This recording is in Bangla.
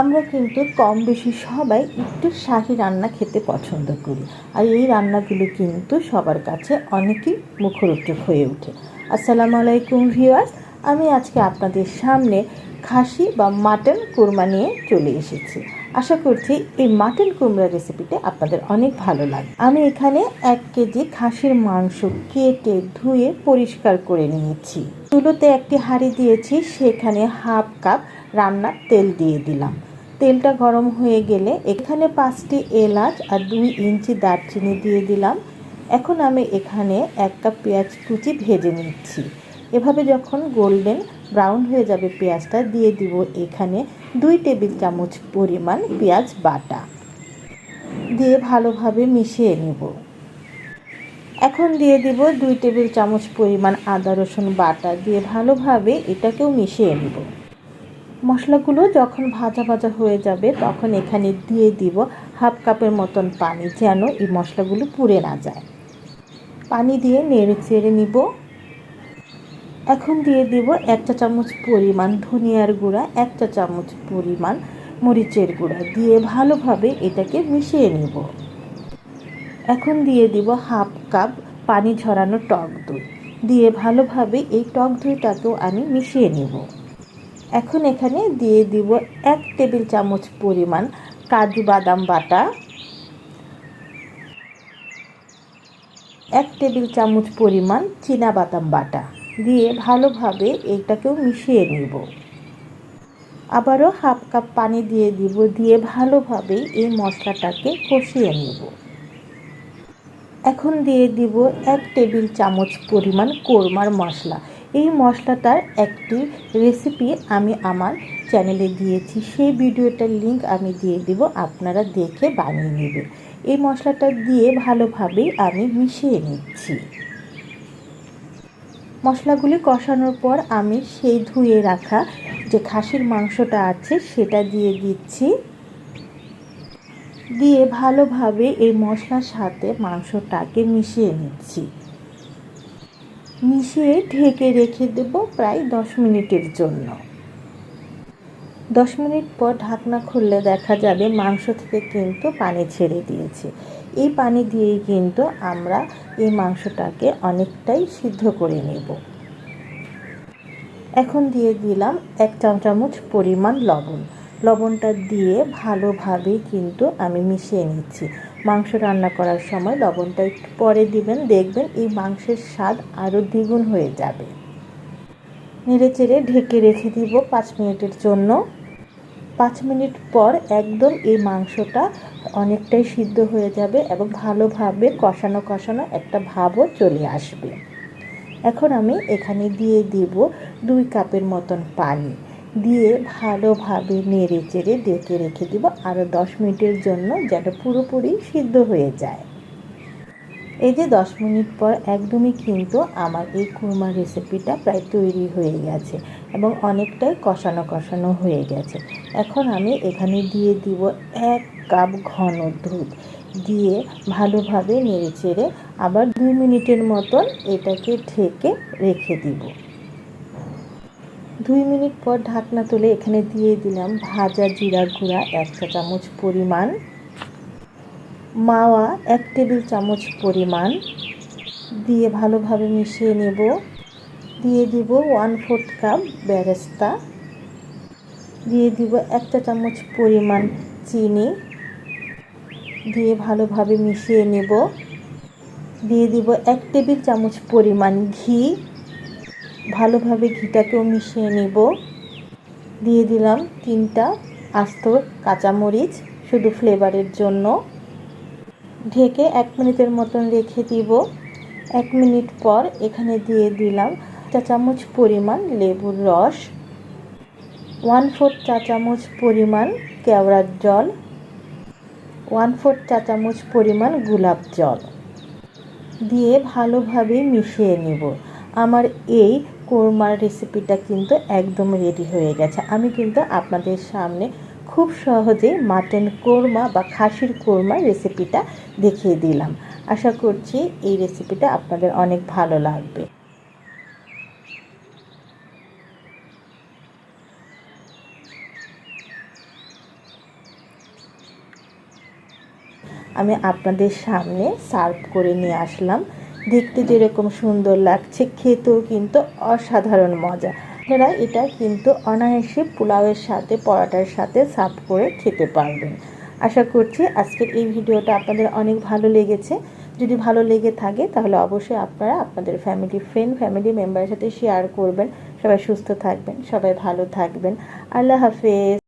আমরা কিন্তু কম বেশি সবাই একটু শাহি রান্না খেতে পছন্দ করি। আর এই রান্নাগুলো কিন্তু সবার কাছে অনেকই মুখরোচক হয়ে ওঠে। আসসালামু আলাইকুম ভিউয়ার্স, আমি আজকে আপনাদের সামনে খাসি বা মাটন কোরমা নিয়ে চলে এসেছি। আশা করছি এই মাটন কুমড়া রেসিপিটা আপনাদের অনেক ভালো লাগে আমি এখানে এক কেজি খাসির মাংস কেটে ধুয়ে পরিষ্কার করে নিয়েছি। চুলোতে একটি হাঁড়ি দিয়েছি, সেখানে হাফ কাপ রান্নার তেল দিয়ে দিলাম। তেলটা গরম হয়ে গেলে এখানে পাঁচটি এলাচ আর দুই ইঞ্চি দারচিনি দিয়ে দিলাম। এখন আমি এখানে এক কাপ পেঁয়াজ কুচি ভেজে নিচ্ছি। এভাবে যখন গোল্ডেন ব্রাউন হয়ে যাবে পেঁয়াজটা, দিয়ে দিব এখানে দুই টেবিল চামচ পরিমাণ পেঁয়াজ বাটা। দিয়ে ভালোভাবে মিশিয়ে নেব। এখন দিয়ে দিব দুই টেবিল চামচ পরিমাণ আদা রসুন বাটা। দিয়ে ভালোভাবে এটাকেও মিশিয়ে নেব। মশলাগুলো যখন ভাজা ভাজা হয়ে যাবে, তখন এখানে দিয়ে দিব হাফ কাপের মতন পানি, যেন এই মশলাগুলো পুড়ে না যায়। পানি দিয়ে নেড়ে চেড়ে নিব। এখন দিয়ে দিব এক চা চামচ পরিমাণ ধনিয়ার গুঁড়া, এক চা চামচ পরিমাণ মরিচের গুঁড়া, দিয়ে ভালোভাবে এটাকে মিশিয়ে নেব। এখন দিয়ে দিব হাফ কাপ পানি ঝরানো টক দই, দিয়ে ভালোভাবে এই টক দইটাকেও আমি মিশিয়ে নেব। এখন এখানে দিয়ে দিব এক টেবিল চামচ পরিমাণ কাজু বাদাম বাটা। এক টেবিল চামচ পরিমাণ চীনা বাদাম বাটা। দিয়ে ভালোভাবে এইটাকেও মিশিয়ে নিব। আবারও হাফ কাপ পানি দিয়ে দিব, দিয়ে ভালোভাবে এই মশলাটাকে কষিয়ে নেব। এখন দিয়ে দিব এক টেবিল চামচ পরিমাণ কোরমার মশলা। এই মশলাটার একটি রেসিপি আমি আমার চ্যানেলে দিয়েছি। সেই ভিডিওটার লিংক আমি দিয়ে দিব, আপনারা দেখে বানিয়ে নেবেন। এই মশলাটা দিয়ে ভালোভাবেই আমি মিশিয়ে নিচ্ছি। মশলাগুলি কষানোর পর আমি সেই ধুয়ে রাখা যে খাসির মাংসটা আছে, সেটা দিয়ে দিচ্ছি। দিয়ে ভালোভাবে এই মশলার সাথে মাংসটাকে মিশিয়ে নিচ্ছি। মিশিয়ে ঢেকে রেখে দেব প্রায় দশ মিনিটের জন্য। দশ মিনিট পর ঢাকনা খুললে দেখা যাবে মাংস থেকে কিন্তু পানি ছেড়ে দিয়েছে। এই পানি দিয়েই কিন্তু আমরা এই মাংসটাকে অনেকটাই সিদ্ধ করে নেব। এখন দিয়ে দিলাম এক চামচ পরিমাণ লবণ। লবণটা দিয়ে ভালোভাবে কিন্তু আমি মিশিয়ে নিচ্ছি। মাংস রান্না করার সময় লবণটা একটু পরে দিবেন। দেখবেন এই মাংসের স্বাদ আরও দ্বিগুণ হয়ে যাবে। নেড়ে চেড়ে ঢেকে রেখে দিব পাঁচ মিনিটের জন্য। পাঁচ মিনিট পর একদম এই মাংসটা অনেকটাই সিদ্ধ হয়ে যাবে এবং ভালোভাবে কষানো কষানো একটা ভাবও চলে আসবে। এখন আমি এখানে দিয়ে দিব দুই কাপের মতন পানি। দিয়ে ভালোভাবে নেড়ে চেড়ে ডেকে রেখে দিব। আরও দশ মিনিটের জন্য যেন পুরোপুরি সিদ্ধ হয়ে যায়। এই যে দশ মিনিট পর একদমই কিন্তু আমার এই কুরমা রেসিপিটা প্রায় তৈরি হয়ে গেছে এবং অনেকটাই কষানো কষানো হয়ে গেছে। এখন আমি এখানে দিয়ে দিব এক কাপ ঘন দুধ। দিয়ে ভালোভাবে নেড়ে চেড়ে আবার দুই মিনিটের মতন এটাকে ঢেকে রেখে দিব। দুই মিনিট পর ঢাকনা তুলে এখানে দিয়ে দিলাম ভাজা জিরা গুঁড়া এক চা চামচ পরিমাণ, মাওয়া এক টেবিল চামচ পরিমাণ, দিয়ে ভালোভাবে মিশিয়ে নেব। দিয়ে দিব ওয়ান ফোর্থ কাপ বেরেস্তা দিয়ে দিব এক চা চামচ পরিমাণ চিনি, দিয়ে ভালোভাবে মিশিয়ে নেব। দিয়ে দিব এক টেবিল চামচ পরিমাণ ঘি ভালোভাবে ঘিটাকেও মিশিয়ে নেব। দিয়ে দিলাম তিনটা আস্ত কাঁচামরিচ শুধু ফ্লেভারের জন্য। ঢেকে এক মিনিটের মতন রেখে দিব। এক মিনিট পর এখানে দিয়ে দিলাম চা চামচ পরিমাণ লেবুর রস, ওয়ান ফোর্থ চা চামচ পরিমাণ কেওড়ার জল, ওয়ান ফোর্থ চা চামচ পরিমাণ গোলাপ জল। দিয়ে ভালোভাবে মিশিয়ে নেব। আমার এই কোরমার রেসিপিটা কিন্তু একদম রেডি হয়ে গেছে। আমি কিন্তু আপনাদের সামনে খুব সহজে মাটন কোরমা বা খাসির কোরমা রেসিপিটা দেখিয়ে দিলাম। আশা করছি এই রেসিপিটা আপনাদের অনেক ভালো লাগবে। আমি আপনাদের সামনে সার্ভ করে নিয়ে আসলাম। দেখতে যেরকম সুন্দর লাগছে, খেতেও কিন্তু অসাধারণ মজা। আপনারা এটা কিন্তু অনায়াসে পোলাওয়ের সাথে, পরোটার সাথে সার্ভ করে খেতে পারবেন। আশা করছি আজকের এই ভিডিওটা আপনাদের অনেক ভালো লেগেছে। যদি ভালো লেগে থাকে, তাহলে অবশ্যই আপনারা আপনাদের ফ্যামিলি ফ্রেন্ড ফ্যামিলি মেম্বারের সাথে শেয়ার করবেন। সবাই সুস্থ থাকবেন, সবাই ভালো থাকবেন। আল্লাহ হাফেজ।